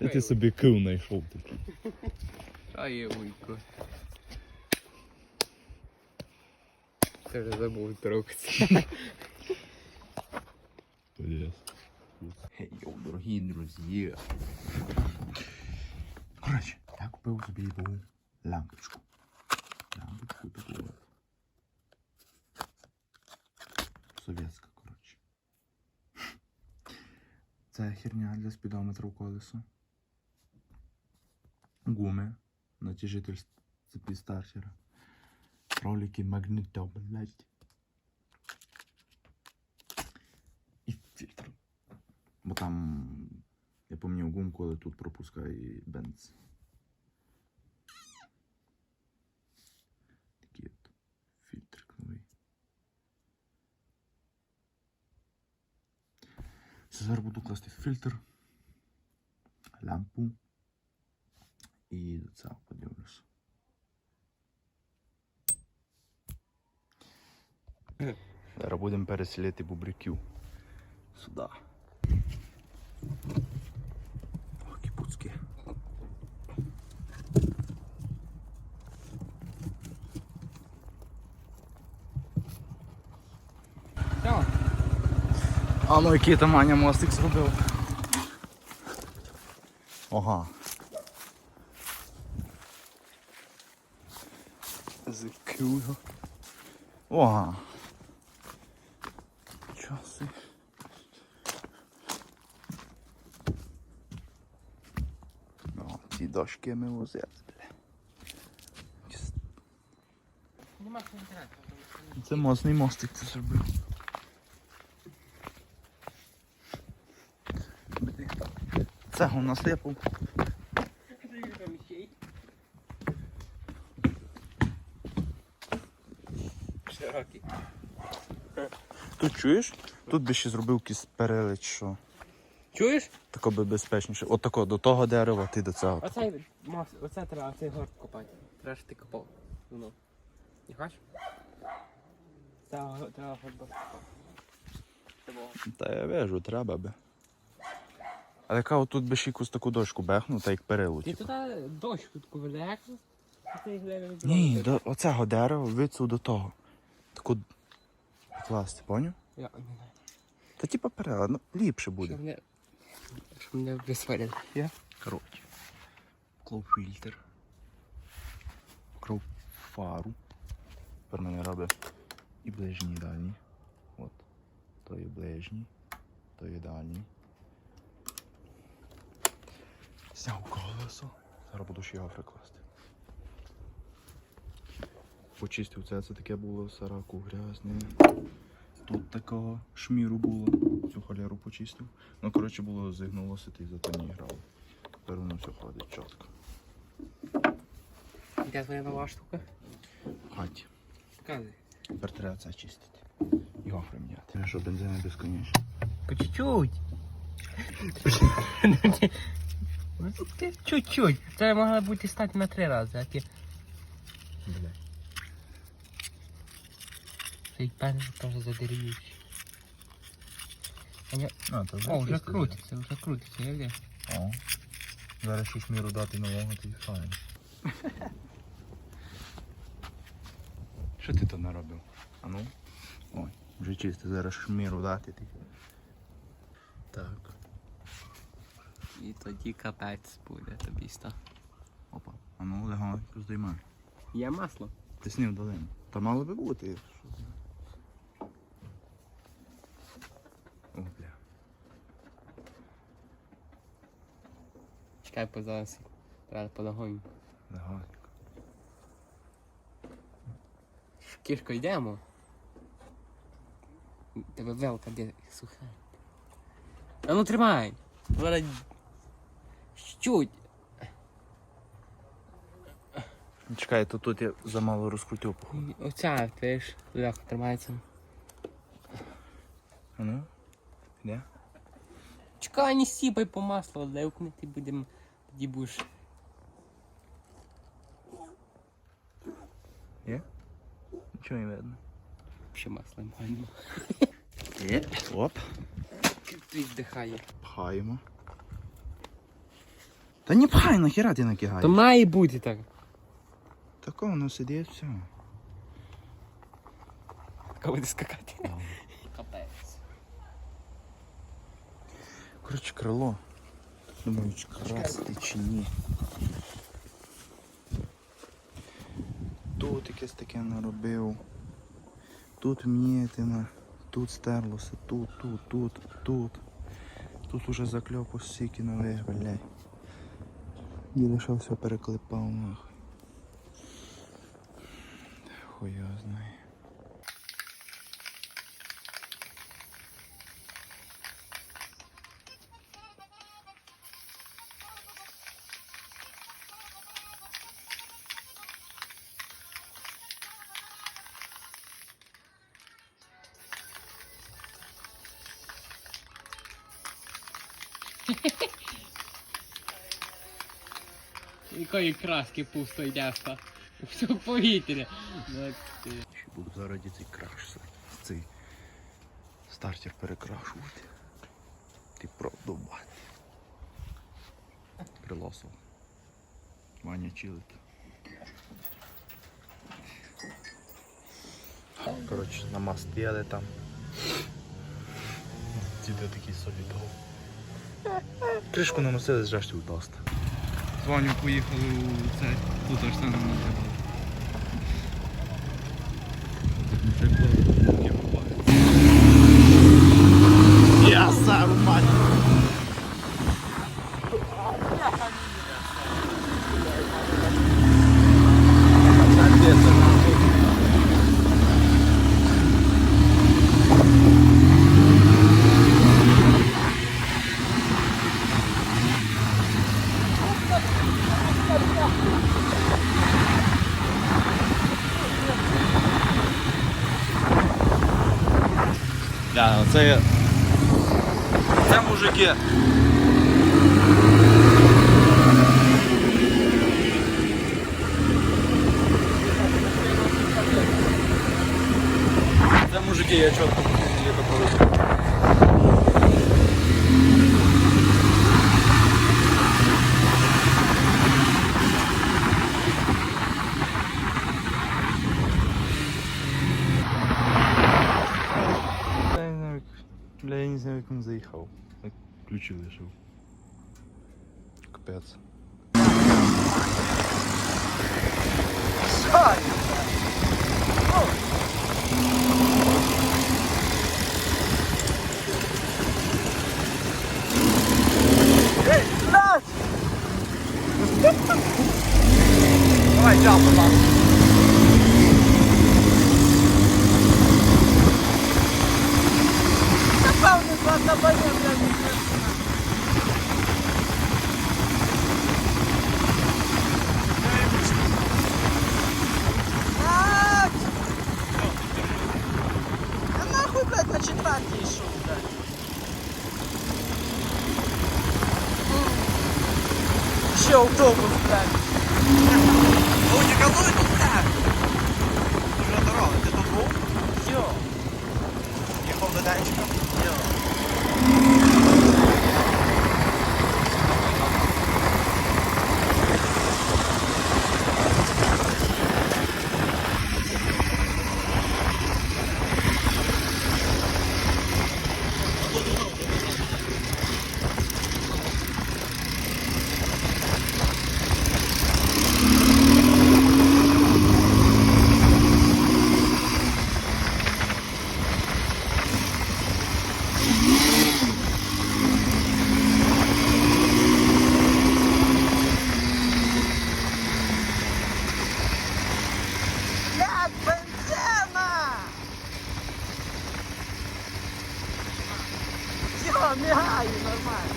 Я ти собі кил знайшов такий. А є вуйко. Ти вже забув трогати. Йоу, дорогі друзі. Коротше, я купив собі таку лампочку. Лампочку таку от. Совєтська, коротше. Це херня для спідометра в колесо. Гуми. Натяжитель цепі стартера. Ролики магнито, блядь. І фільтр. Бо там я помню гумку, але тут пропускає бенз. Зараз буду класти фільтр, лампу і до цього подивлюся. Зараз будемо переселяти бубриків сюди. О, кіпуцькі. А ну який там Аня мостик зробив. Ага. Закрив його. Ага. Часи. О, ці дошки ми возили. Нема що інтересу. Це моцний мостик ти зробив. Цегу насипав. Широкий. Тут чуєш? Тут би ще зробив якийсь перелич, що Чуєш? тако би безпечніше. От тако, до того дерева, ти до цього. Оцей мас, оце треба, цей горд копати. Треба ж ти копав. Ну. Не хочеш? Треба, треба копати. Це було. Та я вижу, треба би. Але яка тут би ще якусь таку дошку бехну, та як перилу. Ти Типу. туди дощ тут ковиляєш? А ти Ні, до оцього дерева вицю до того. Таку класти, поняв? Я не знаю. Та типа перила, ну ліпше буде. Щоб не... Щоб не присварили. Я? Коротше. Клоу фільтр. Кров фару. Тепер мене робить і ближній, і дальній. От. То є ближній, то є дальній. Зняв колесо. Зараз буду ще його прикласти. Почистив це, це таке було сараку грязне. Тут такого шміру було. Цю холеру почистив. Ну, коротше, було зігнулося, і зато не грав. Тепер воно все ходить чітко. Де твоя нова штука? Хаті. Показуй. Тепер треба це чистити. І гофри міняти. Що бензини безконечно. По чуть-чуть. Чуть-чуть. Це могла бути стати на три рази, а ти. Бля. Цей пен теж задерев'ючий. А, то О, вже крутиться, вже крутиться, я де. О. Зараз ще шміру дати нового, то й файн. Що ти то наробив? А ну? Ой, вже чисто, зараз шміру дати ти. Так. І тоді капець буде тобі ста. Опа. А ну легонько здіймай. Є масло? Ти снів долину. Та мало би бути. що ти. О, бля. Чекай зараз. Треба подогоню. Легонько. Кішко, йдемо. Тебе велка де суха. А ну тримай. Зараз. Чуть. Чекай, то тут я замало розкрутив. походу. Оця, ти ж легко тримається. А ну? Де? Чекай, не сіпай по маслу, левкнути будемо. Тоді будеш. Є? Нічого не видно. Ще масло маємо. Є. Оп. Ти вдихає. Пхаємо. Та не пхай, нахіра ти накигаєш? То має бути так. Такого воно сидить, все. Коли буде скакати. Капець. Коротше, крило. Думаю, чи красти чи ні. Тут якесь таке наробив. Тут м'єтина, тут стерлося, тут, тут, тут, тут. Тут уже закльопу стільки нових, блядь. І лише все переклепав нахуй. Хуя знає. Якої краски пусто йдеста. Все повітря. Ще буду зараз цей краш цей стартер перекрашувати. Ти продовбати. Прилосов. Ваня чилить. Коротше, намастили там. Діде такий солідов. Кришку наносили Мерседес жаштів доста. З Ваню поїхали у цей. Тут аж нам не Я це, це мужики. Це мужики, я чітко Лишив. Капець. Давай, джамп, пожалуйста. А нахуй, блядь, на четвертій йшов, блядь. Ще автобус, блядь. Луника, тут так. Вже дорога, ты тут был? Йо, Ехал до денчика? йо. Блядь, бензина! Йо, мигаю, нормально.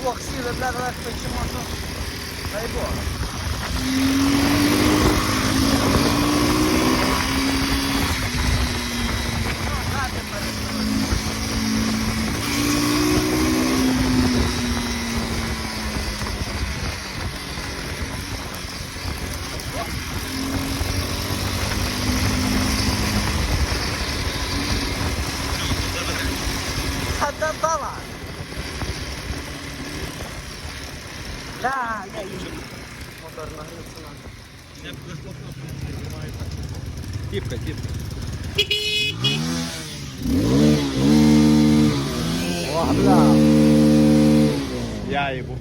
Вдвох сіли, блядь, легко чи можна. Дай Бог. мотор нагрівся на. Я б вихлопнув, тримаю так. Тіпка, тіпка. О, бля. Я їбу.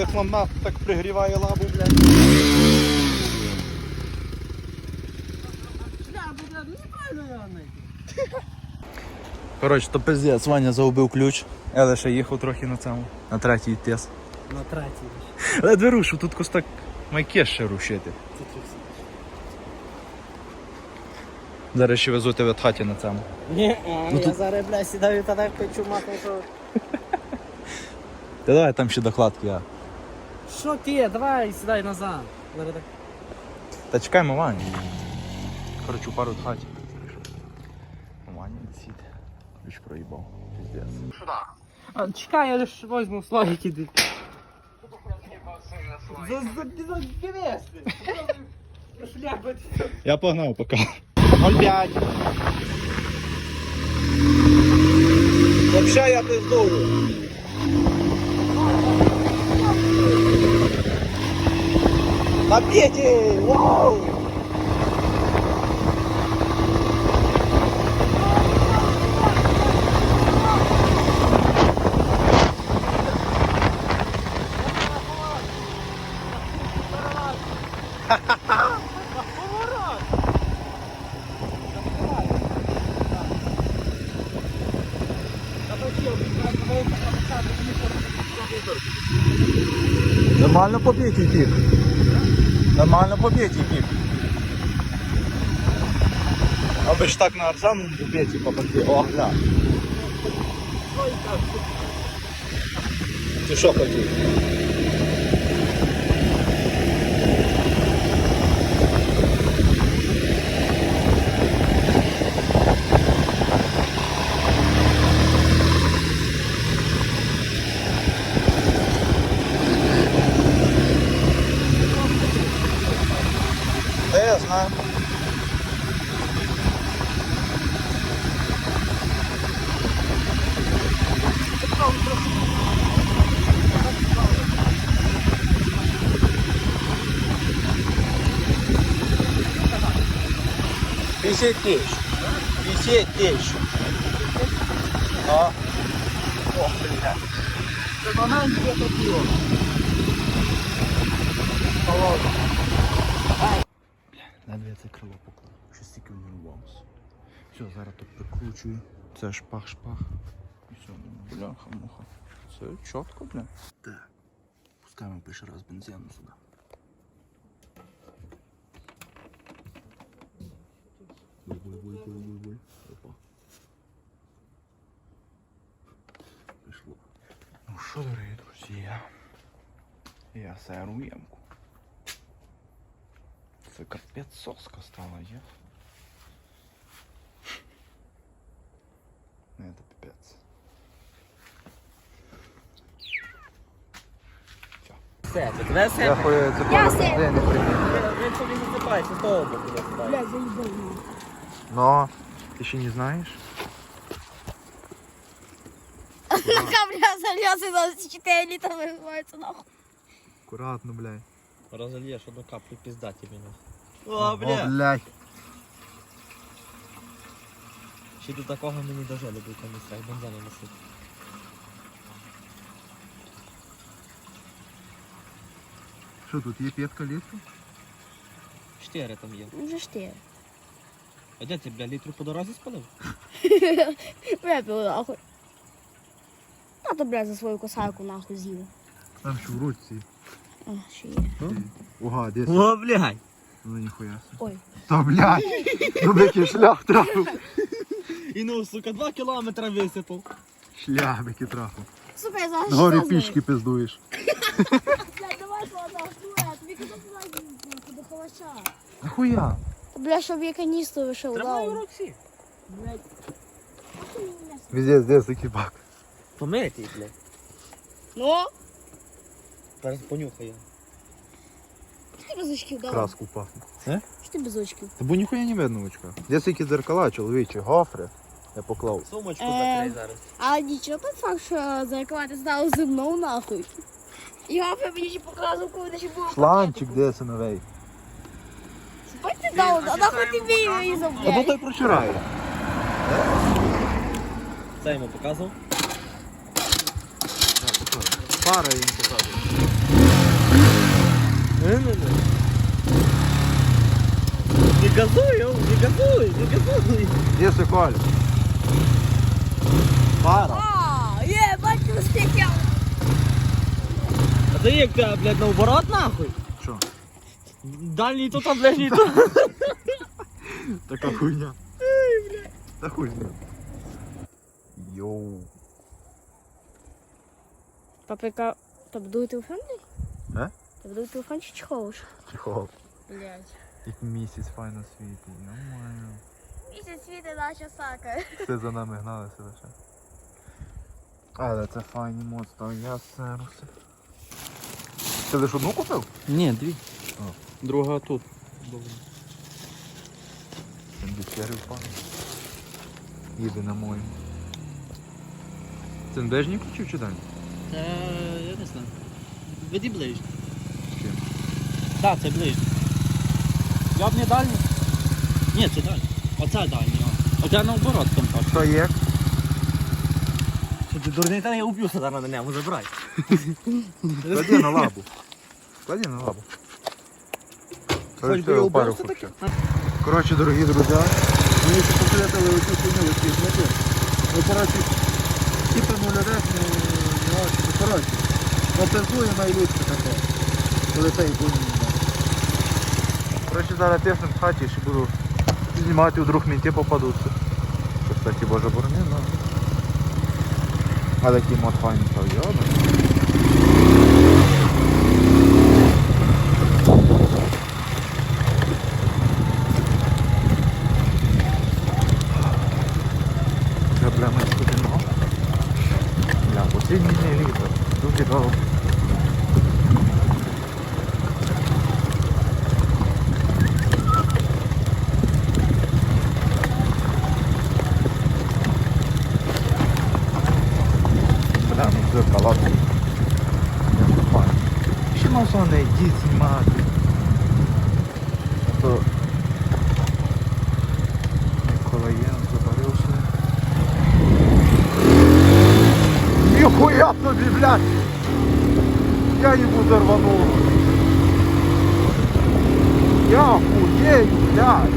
Це вихлопна так пригріває лабу, блядь. Коротше, то пиздець, Ваня загубив ключ. Я лише їхав трохи на цьому, на третій тес. На третій. Ледве рушу, тут костак майке ще рушити. Зараз ще везу тебе в хаті на цьому. Ні, а, я зараз, бля, сідаю та так печу маком, що... Та давай там ще докладки, я. Що ти? Давай, сідай назад. Зараз так. Та чекаємо Ваню. Коротше, пару в хаті. Ваня сіде. Ключ проїбав. Піздець. А, чекай, я лиш возьму слоїки. дві. За- за- за- дивись ти. Шляпа. Я погнав пока. 0,5. Вообще я пиздую. П'яті! Вау! Нормально побитий пік. Нормально побитий пік. Аби ж так на арзану побиті попади. О, гля. Ти що хотів? 50 тисяч. 50 тисяч. А? О, блядь. Це банан є такі. Холодно. Надо я це крило поклав. Щось тільки. Все, зараз тут прикручую. Це шпах-шпах. І все, бляха-муха. Все чітко, бля. Так. Пускаємо пише раз бензину сюди. Буль-буль-буль-буль-буль. Опа. Пішло. Ну що, дорогі друзі, я, я серу ямку. Це капець соска стала, є. Не, це пипець. Все, це тебе все. хуя це Я все. не прийму. Він собі не зіпається, з того боку не зіпається. Бля, заебал. Но, ти ще не знаєш? Капля залез и 24 литра вырывается нахуй. Аккуратно, блядь. Розольєш одну каплю пізда тобі на. О, блядь. Ще до такого мені дожали був комісар, бензину носити. Що тут є п'ятка літру? Чотири там є. Ну же ж ты. А де ти, бля, літру по дорозі спалив? Бля, пил нахуй. А то, бля, за свою косарку нахуй з'їв. Там ще в ручці. А, ще є. Ага, десь. О, блядь! Ну ніхуя. Ой. Та блядь. Ну який шлях трапив. І ну, сука, два кілометри висипав. Шлях який трапив. Сука, я зараз що знаю? пішки пиздуєш. Бля, давай что Тобі куди туди до калача. Нахуя? Бля, щоб я каністру вийшов, Тримай у руці. Блядь. Везде, здесь такий бак. Помитий, блядь. Ну? Зараз понюхаю. Що ти без очків дав? Краску пахне. Що ти без очків? Та бо ніхуя не видно в очках. Де такі дзеркала, чоловічі, гофри. Я поклав. Сумочку Е. закрий зараз. А нічого той факт, що зарекувати стало зі мною нахуй. Папа мені ще показував, коли ще було. Шланчик, де це новий? Спать ти дав, а нахуй ти мій вирізав, А ну блядь. той прочирає. Це йому показував. Пара їм показує. Не газуй, о, не газуй, не газуй. Є Коля. Пара. А, є, бачу, скільки. А ти як тебе, блядь, наоборот нахуй? Дальній тут, а ближній тут. Така хуйня. Та хуй з ним. Йоу. Папика, тебе дує телефон? Е? Тебе дує телефон чи чехол? Чехол. Блядь. Як місяць файно світить. Йо-моє. Місяць світи наша сака. Все за нами гналися лише. Але це файні моцно, я серуси. Ти лише одну купив? Ні, дві. А. Друга тут. Він дешевий впав. Їде на моєму. Це ближній включив чи далі? Це, я не знаю. Веди ближче. Чим? Так, це ближче. Я б не дальній. Ні, це дальній. Оце дальній. а. Оце наоборот там так. Що є? Що ти дурний, та я уб'юся зараз на ньому, забирай. Клади на лабу. Клади на лабу. Хоч би убився таки. Коротше, дорогі друзі, ми ще посередили оцю знаєте. Ну, коротше, типу ну людей, не ну, коротше. Ну, пиздує таке. Коли цей не Коротше, зараз піснем в хаті, ще буду знімати, вдруг мінти попадуться. Кстати, боже борони, ну. А такий мод файний став. Ще на сонне йдіть знімати. А То... Миколаєн забарився. Ніхуя собі, блядь! Я ебу зарванул. Я хуею, блядь!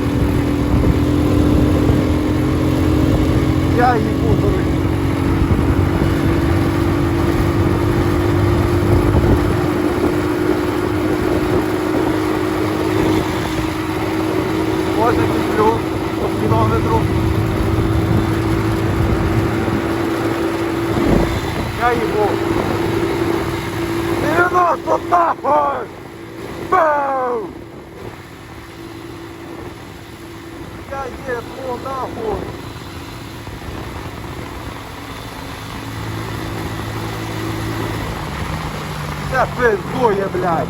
Я ебу дорогие. По. Я ебу. 90 нахуй! Бау! Я ебу нахуй! Це пиздує, блядь!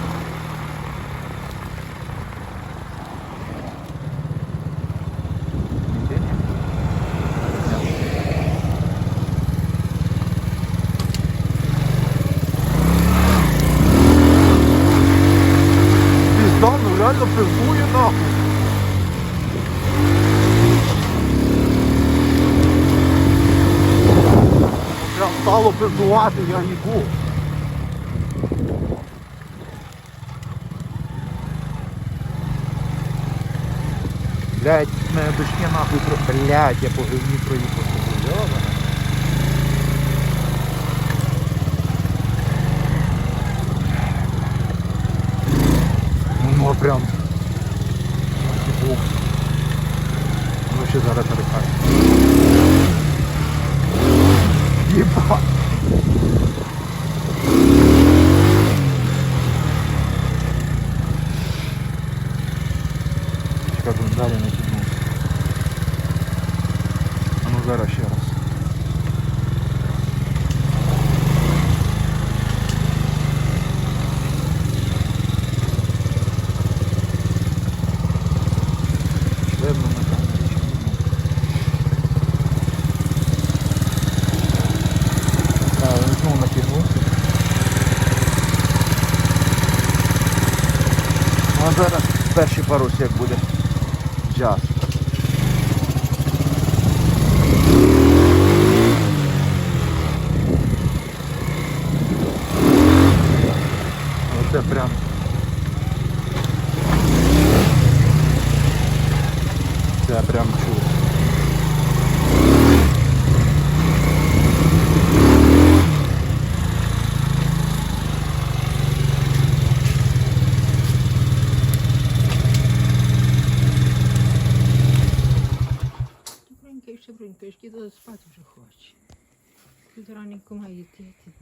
Пизда, ну реально пиздує нахуй. Прям стало пиздувати, я їбу. Блять, мене дочки нахуй про... Блять, я по говні проїхав. Йобана. Ну прям. Ох. Ну ще зараз нарикає. Єба. Russia. Брунькаєш, ще